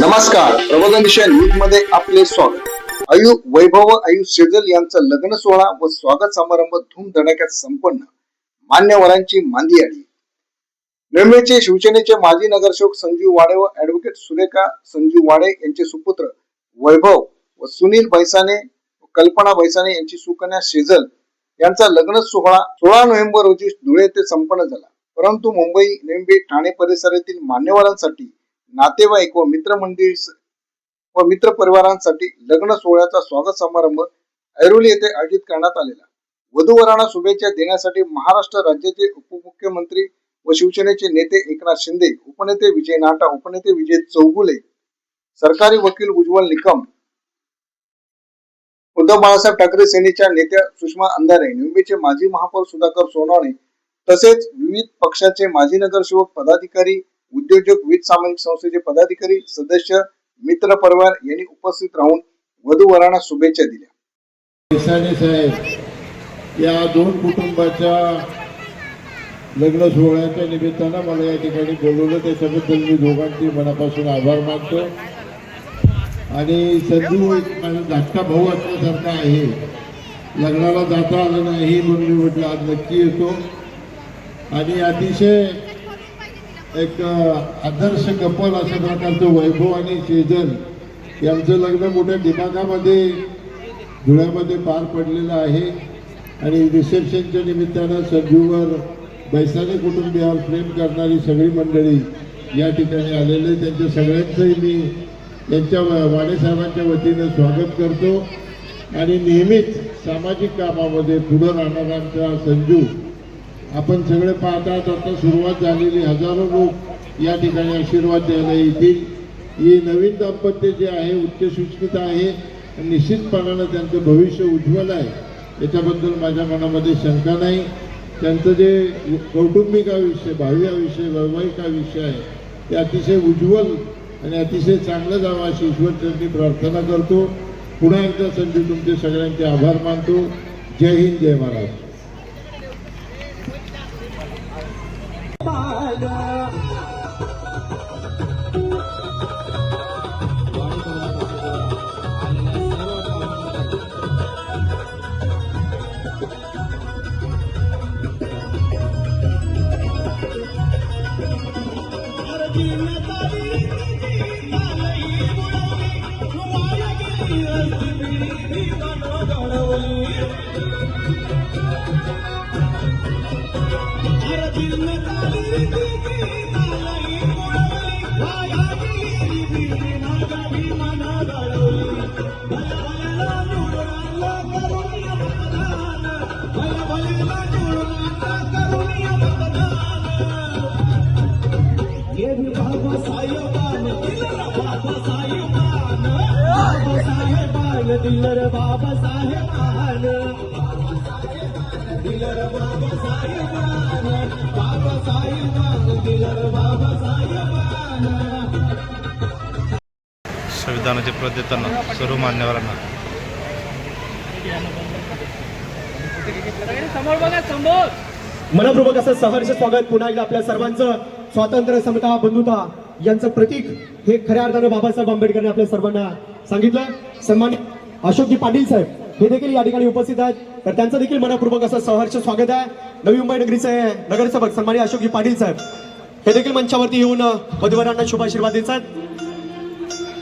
नमस्कार. प्रबोधन दिशा न्यूजमध्ये आपले स्वागत. आयु वैभव आयु सेजल यांचा लग्न सोहळा व स्वागत समारंभ धूमधडाक्यात संपन्न. मान्यवरांची मांदी आली. नळमेचे शिवसेनेचे माजी नगरसेवक संजीव वाडे व ऍडव्होकेट सुरेखा संजीव वाडे यांचे सुपुत्र वैभव व सुनील बैसाने व कल्पना बैसाने यांची सुकन्या सेजल यांचा लग्न सोहळा सोळा नोव्हेंबर रोजी धुळे येथे संपन्न झाला. परंतु मुंबई नेंबे ठाणे परिसरातील मान्यवरांसाठी नातेवाईक व मित्रमंडळी व मित्र परिवारांसाठी लग्न सोहळ्याचा स्वागत समारंभ ऐरोली येथे आयोजित करण्यात आलेला. वधूवरांना शुभेच्छा देण्यासाठी महाराष्ट्र राज्याचे उपमुख्यमंत्री व शिवसेनेचे नेते एकनाथ शिंदे उपनेते विजय नाटा उपनेते विजय चौगुले सरकारी वकील उज्ज्वल निकम उद्धव बाळासाहेब ठाकरे सेनेच्या नेत्या सुषमा अंधारे निंबेचे माजी महापौर सुधाकर सोनवणे तसेच विविध पक्षाचे माजी नगरसेवक पदाधिकारी उद्योजक विविध सामाजिक संस्थेचे पदाधिकारी सदस्य मित्र परिवार यांनी उपस्थित राहून वधूवरांना शुभेच्छा दिल्या. साहेब या दोन कुटुंबाच्या लग्न सोहळ्याच्या निमित्तानं मला या ठिकाणी बोलवलं. त्याच्याबद्दल मी दोघांचे मनापासून आभार मानतो. आणि संधू एक माझा धाकटा भाऊ असल्यासारखा आहे. लग्नाला जाता आलं नाही म्हणून मी म्हटलं आज नक्की येतो. आणि अतिशय एक आदर्श कपल अशा प्रकारचं वैभव आणि सेजल यांचं लग्न मोठ्या दिमागामध्ये धुळ्यामध्ये पार पडलेलं आहे. आणि रिसेप्शनच्या निमित्तानं संजूवर बैसाने कुटुंबियावर प्रेम करणारी सगळी मंडळी या ठिकाणी आलेले त्यांच्या सगळ्यांचंही मी यांच्या वाडेसाहेबांच्या वतीनं स्वागत करतो. आणि नेहमीच सामाजिक कामामध्ये पुढं राहणाऱ्यांचा संजू आपण सगळे पाहतात आता सुरुवात झालेली हजारो लोक या ठिकाणी आशीर्वाद द्यायला येतील. ही नवीन दाम्पत्य जे आहे उच्च शिक्षित आहे निश्चितपणानं त्यांचं भविष्य उज्ज्वल आहे. याच्याबद्दल माझ्या मनामध्ये शंका नाही. त्यांचं जे कौटुंबिक आयुष्य भावी आयुष्य वैवाहिक आयुष्य आहे ते अतिशय उज्ज्वल आणि अतिशय चांगलं जावं अशी ईश्वरचरणी प्रार्थना करतो. पुन्हा एकदा संजू तुमचे सगळ्यांचे आभार मानतो. जय हिंद जय महाराष्ट्र दिलर बाबा दिलर बाबा साहेबान बाबा दिलर बाबा साहेबान. संविधानाचे पद देताना सर्व मान्यवरांना मनपूर्वक असं सहर्ष स्वागत. पुन्हा एकदा आपल्या सर्वांचं स्वातंत्र्य समता बंधुता यांचं प्रतीक हे खऱ्या अर्थानं बाबासाहेब आंबेडकरने आपल्या सर्वांना सांगितलं. सन्मान्य अशोकजी पाटील साहेब. हे देखील या ठिकाणी उपस्थित आहेत. तर त्यांचं देखील मनपूर्वक असं सहर्ष स्वागत आहे. नवी मुंबई नगरीचे नगरसेवक सन्मान्य अशोकजी पाटील साहेब हे देखील मंचावरती येऊन वधूवरांना शुभाशीर्वाद देतात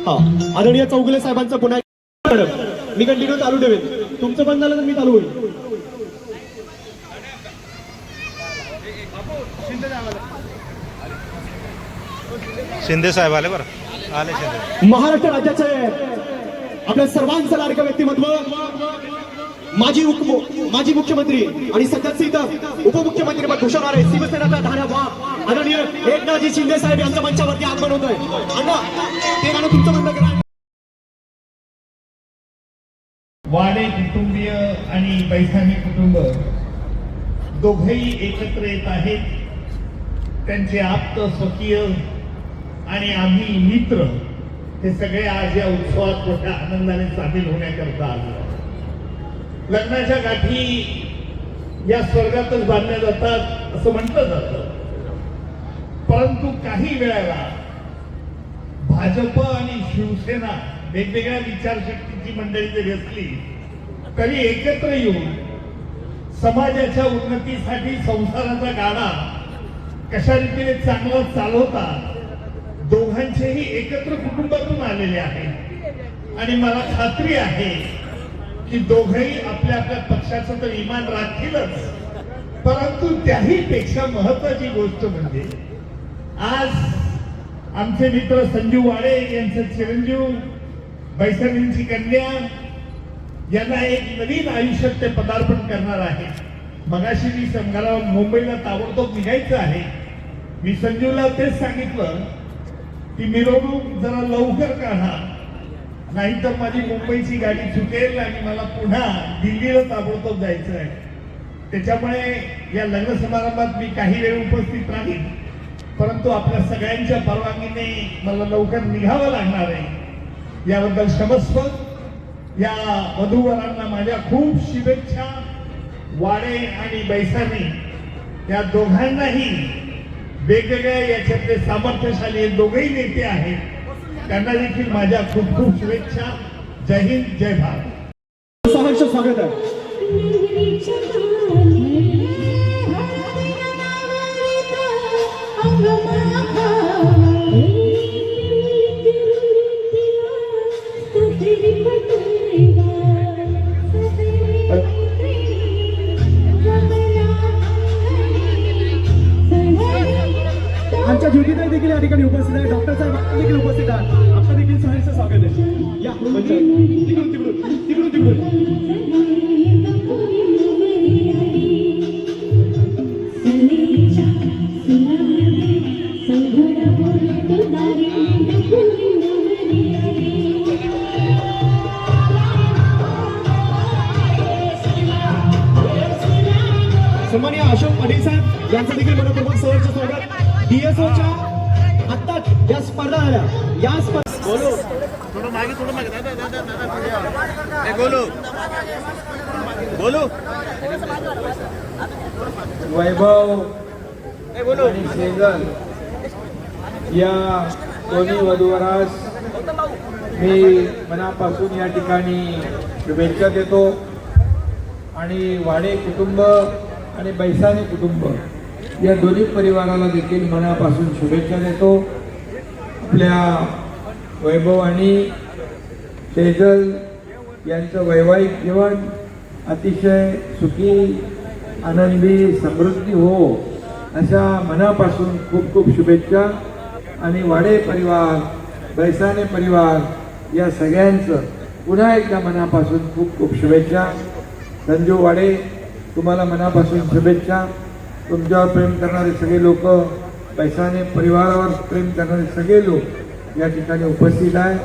हा आदरणीय चौगुले साहेबांचं पुन्हा मी कंटिन्यू चालू ठेवेन. तुमचं बंद झालं तर मी चालू होईल. शिंदे साहेब आले बरं. आले शिंदे. महाराष्ट्र राज्याचे आपल्या सर्वांचं लाडकं व्यक्तिमत्व माजी उप- माजी मुख्यमंत्री आणि सध्याचे इथं उपमुख्यमंत्री पद आहे. शिवसेनेचा धाण्या वा आदरणीय एकनाथजी शिंदे साहेब यांच्या मंचावरती आगमन होत आहे अण्णा ते गाणं तुमचं म्हणणं करा वाडे कुटुंबीय आणि बैसामी कुटुंब दोघेही एकत्र येत आहेत. त्यांचे आप्त स्वकीय आणि आम्ही मित्र हे सगळे आज या उत्सवात मोठ्या आनंदाने सामील होण्याकरता आलो लग्नाच्या गाठी या स्वर्गातच बांधल्या जातात असं म्हटलं जातं. परंतु काही वेळेला भाजप आणि शिवसेना वेगवेगळ्या विचारशक्तीची मंडळी जरी असली तरी एकत्र येऊन समाजाच्या उन्नतीसाठी संसाराचा गाडा कशा रीतीने चांगला चालवता दोघांचेही एकत्र कुटुंबातून आलेले आहेत आणि मला खात्री आहे की दोघंही आपल्या आपल्या पक्षाचं तर इमान राखतीलच परंतु त्याही पेक्षा महत्वाची गोष्ट म्हणजे आज आमचे मित्र संजीव वाडे यांचे चिरंजीव बैसरींची कन्या यांना एक नवीन आयुष्यात ते पदार्पण करणार आहे. मगाशी मी संघाला मुंबईला ताबडतोब निघायचं आहे. मी संजीवला तेच सांगितलं ती मिरवणूक जरा लवकर काढा. नाहीतर माझी मुंबईची गाडी चुकेल आणि मला पुन्हा दिल्लीला ताबडतोब जायचं आहे. त्याच्यामुळे या लग्न समारंभात मी काही वेळ उपस्थित राहील परंतु आपल्या सगळ्यांच्या परवानगीने मला लवकर निघावं लागणार आहे. याबद्दल क्षमस्व. या वधूवरांना माझ्या खूप शुभेच्छा. वाडे आणि बैसानी. या दोघांनाही वेगवेगळ्या याच्यातले सामर्थ्यशाली हे दोघेही नेते आहेत. त्यांना देखील माझ्या खूप खूप शुभेच्छा. जय हिंद जय भारत. सहर्ष स्वागत आहे. आमच्या ज्योतिताई देखील या ठिकाणी उपस्थित आहे डॉक्टर साहेब आपण देखील उपस्थित आहे आपलं देखील सहर्ष स्वागत आहे. या. मंच तिकडून तिकडून तिकडून तिकडून. सन्मान्य अशोक पाटील साहेब यांचं देखील मनपूर्वक सहर्ष डीएसओच्या आत्ता या स्पर्धा झाल्या या स्पर्धा वैभव आणि सेजल. या दोन्ही वधूवरास मी मनापासून या ठिकाणी शुभेच्छा देतो. आणि वाडे कुटुंब आणि बैसाने कुटुंब. या दोन्ही परिवाराला देखील मनापासून शुभेच्छा देतो. आपल्या वैभव आणि सेजल यांचं वैवाहिक जीवन अतिशय सुखी आनंदी समृद्धी हो अशा मनापासून खूप खूप शुभेच्छा. आणि वाडे परिवार बैसाने परिवार या सगळ्यांचं पुन्हा एकदा मनापासून खूप खूप शुभेच्छा. संजू वाडे तुम्हाला मनापासून शुभेच्छा. तुमच्यावर प्रेम करणारे सगळे लोक पैशाने परिवारावर प्रेम करणारे सगळे लोक या ठिकाणी उपस्थित आहे.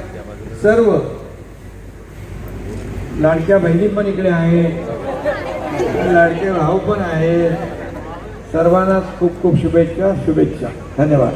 सर्व लाडक्या बहिणी पण इकडे आहेत. लाडके भाऊ पण आहेत. सर्वांना खूप खूप शुभेच्छा शुभेच्छा. धन्यवाद.